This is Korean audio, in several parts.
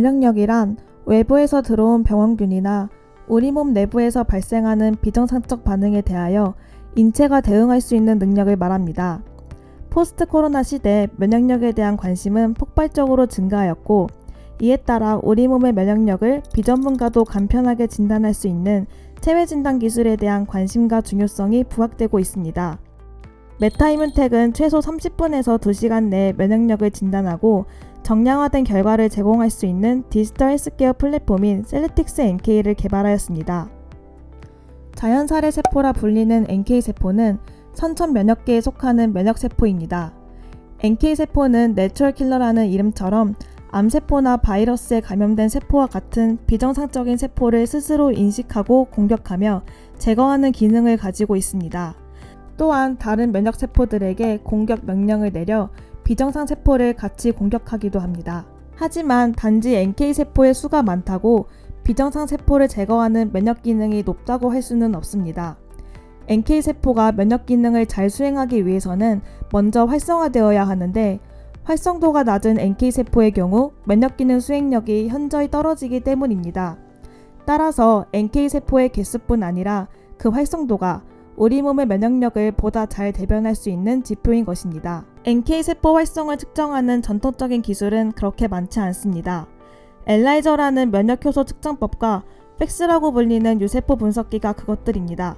면역력이란 외부에서 들어온 병원균이나 우리 몸 내부에서 발생하는 비정상적 반응에 대하여 인체가 대응할 수 있는 능력을 말합니다. 포스트 코로나 시대 면역력에 대한 관심은 폭발적으로 증가하였고 이에 따라 우리 몸의 면역력을 비전문가도 간편하게 진단할 수 있는 체외 진단 기술에 대한 관심과 중요성이 부각되고 있습니다. 메타이문텍은 최소 30분에서 2시간 내에 면역력을 진단하고 정량화된 결과를 제공할 수 있는 디지털 헬스케어 플랫폼인 셀레틱스 NK를 개발하였습니다. 자연살해 세포라 불리는 NK 세포는 선천 면역계에 속하는 면역 세포입니다. NK 세포는 내추럴 킬러라는 이름처럼 암세포나 바이러스에 감염된 세포와 같은 비정상적인 세포를 스스로 인식하고 공격하며 제거하는 기능을 가지고 있습니다. 또한 다른 면역 세포들에게 공격 명령을 내려 비정상 세포를 같이 공격하기도 합니다. 하지만 단지 NK 세포의 수가 많다고 비정상 세포를 제거하는 면역 기능이 높다고 할 수는 없습니다. NK 세포가 면역 기능을 잘 수행하기 위해서는 먼저 활성화되어야 하는데 활성도가 낮은 NK 세포의 경우 면역 기능 수행력이 현저히 떨어지기 때문입니다. 따라서 NK 세포의 개수뿐 아니라 그 활성도가 우리 몸의 면역력을 보다 잘 대변할 수 있는 지표인 것입니다. NK 세포 활성을 측정하는 전통적인 기술은 그렇게 많지 않습니다. 엘라이저라는 면역 효소 측정법과 팩스라고 불리는 유세포 분석기가 그것들입니다.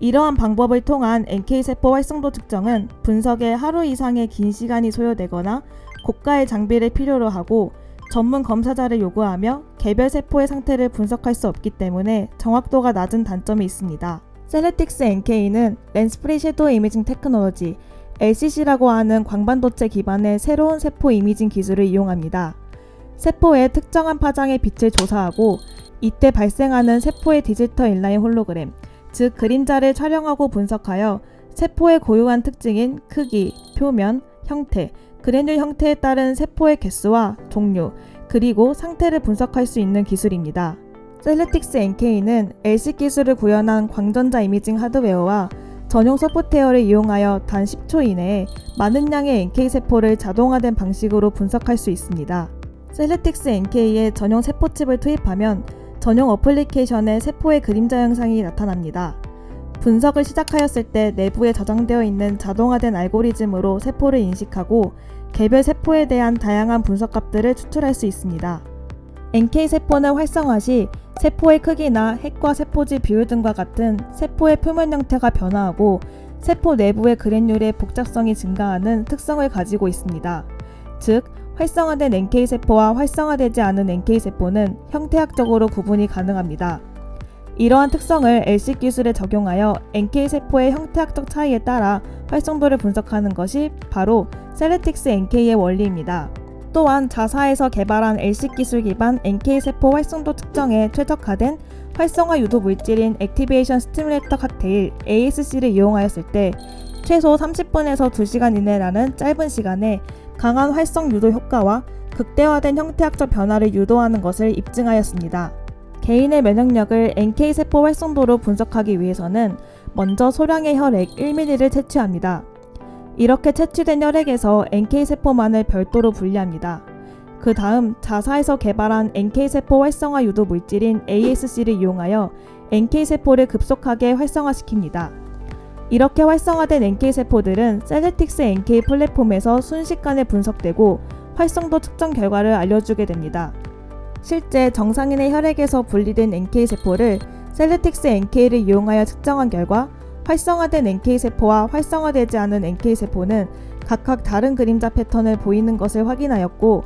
이러한 방법을 통한 NK세포 활성도 측정은 분석에 하루 이상의 긴 시간이 소요되거나 고가의 장비를 필요로 하고 전문 검사자를 요구하며 개별 세포의 상태를 분석할 수 없기 때문에 정확도가 낮은 단점이 있습니다. 셀레틱스 NK는 렌스프리 섀도우 이미징 테크놀로지 LCC라고 하는 광반도체 기반의 새로운 세포 이미징 기술을 이용합니다. 세포의 특정한 파장의 빛을 조사하고 이때 발생하는 세포의 디지털 인라인 홀로그램, 즉 그림자를 촬영하고 분석하여 세포의 고유한 특징인 크기, 표면, 형태, 그래놀 형태에 따른 세포의 개수와 종류, 그리고 상태를 분석할 수 있는 기술입니다. 셀레틱스 NK는 LC 기술을 구현한 광전자 이미징 하드웨어와 전용 소프트웨어를 이용하여 단 10초 이내에 많은 양의 NK 세포를 자동화된 방식으로 분석할 수 있습니다. 셀레틱스 NK에 전용 세포칩을 투입하면 전용 어플리케이션에 세포의 그림자 형상이 나타납니다. 분석을 시작하였을 때 내부에 저장되어 있는 자동화된 알고리즘으로 세포를 인식하고 개별 세포에 대한 다양한 분석값들을 추출할 수 있습니다. NK 세포는 활성화 시 세포의 크기나 핵과 세포질 비율 등과 같은 세포의 표면 형태가 변화하고 세포 내부의 그래놀의 복잡성이 증가하는 특성을 가지고 있습니다. 즉, 활성화된 NK 세포와 활성화되지 않은 NK 세포는 형태학적으로 구분이 가능합니다. 이러한 특성을 LC 기술에 적용하여 NK 세포의 형태학적 차이에 따라 활성도를 분석하는 것이 바로 셀레틱스 NK의 원리입니다. 또한 자사에서 개발한 LC 기술 기반 NK 세포 활성도 측정에 최적화된 활성화 유도 물질인 액티베이션 스티뮬레이터 칵테일 ASC를 이용하였을 때 최소 30분에서 2시간 이내라는 짧은 시간에 강한 활성 유도 효과와 극대화된 형태학적 변화를 유도하는 것을 입증하였습니다. 개인의 면역력을 NK 세포 활성도로 분석하기 위해서는 먼저 소량의 혈액 1ml를 채취합니다. 이렇게 채취된 혈액에서 NK 세포만을 별도로 분리합니다. 그 다음 자사에서 개발한 NK 세포 활성화 유도 물질인 ASC를 이용하여 NK 세포를 급속하게 활성화시킵니다. 이렇게 활성화된 NK 세포들은 셀레틱스 NK 플랫폼에서 순식간에 분석되고 활성도 측정 결과를 알려주게 됩니다. 실제 정상인의 혈액에서 분리된 NK 세포를 셀레틱스 NK를 이용하여 측정한 결과 활성화된 NK 세포와 활성화되지 않은 NK 세포는 각각 다른 그림자 패턴을 보이는 것을 확인하였고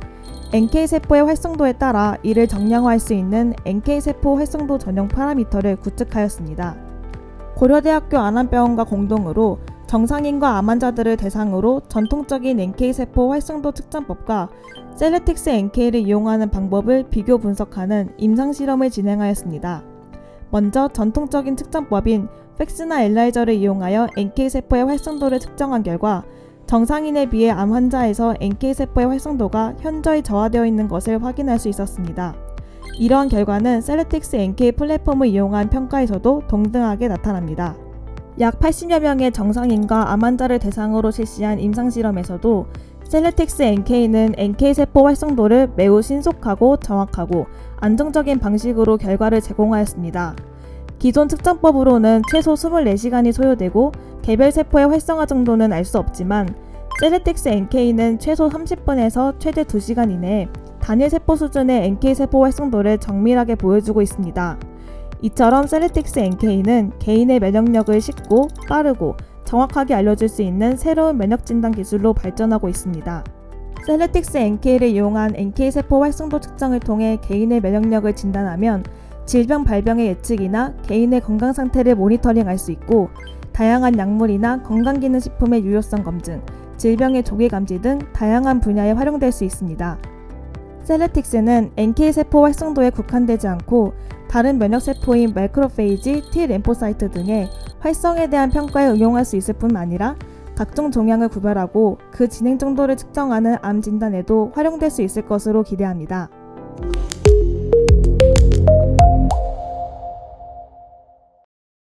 NK 세포의 활성도에 따라 이를 정량화할 수 있는 NK 세포 활성도 전용 파라미터를 구축하였습니다. 고려대학교 안암병원과 공동으로 정상인과 암 환자들을 대상으로 전통적인 NK세포 활성도 측정법과 셀레틱스 NK를 이용하는 방법을 비교 분석하는 임상실험을 진행하였습니다. 먼저 전통적인 측정법인 팩스나 엘라이저를 이용하여 NK세포의 활성도를 측정한 결과 정상인에 비해 암 환자에서 NK세포의 활성도가 현저히 저하되어 있는 것을 확인할 수 있었습니다. 이러한 결과는 셀레틱스 NK 플랫폼을 이용한 평가에서도 동등하게 나타납니다. 약 80여 명의 정상인과 암 환자를 대상으로 실시한 임상 실험에서도 셀레틱스 NK는 NK 세포 활성도를 매우 신속하고 정확하고 안정적인 방식으로 결과를 제공하였습니다. 기존 측정법으로는 최소 24시간이 소요되고 개별 세포의 활성화 정도는 알 수 없지만 셀레틱스 NK는 최소 30분에서 최대 2시간 이내에 단일 세포 수준의 NK 세포 활성도를 정밀하게 보여주고 있습니다. 이처럼 셀레틱스 NK는 개인의 면역력을 쉽고 빠르고 정확하게 알려줄 수 있는 새로운 면역 진단 기술로 발전하고 있습니다. 셀레틱스 NK를 이용한 NK 세포 활성도 측정을 통해 개인의 면역력을 진단하면 질병 발병의 예측이나 개인의 건강 상태를 모니터링할 수 있고 다양한 약물이나 건강기능식품의 유효성 검증, 질병의 조기 감지 등 다양한 분야에 활용될 수 있습니다. 셀레틱스는 NK 세포 활성도에 국한되지 않고 다른 면역 세포인 마이크로페이지, T 램포사이트 등의 활성에 대한 평가에 응용할 수 있을 뿐 아니라 각종 종양을 구별하고 그 진행 정도를 측정하는 암 진단에도 활용될 수 있을 것으로 기대합니다.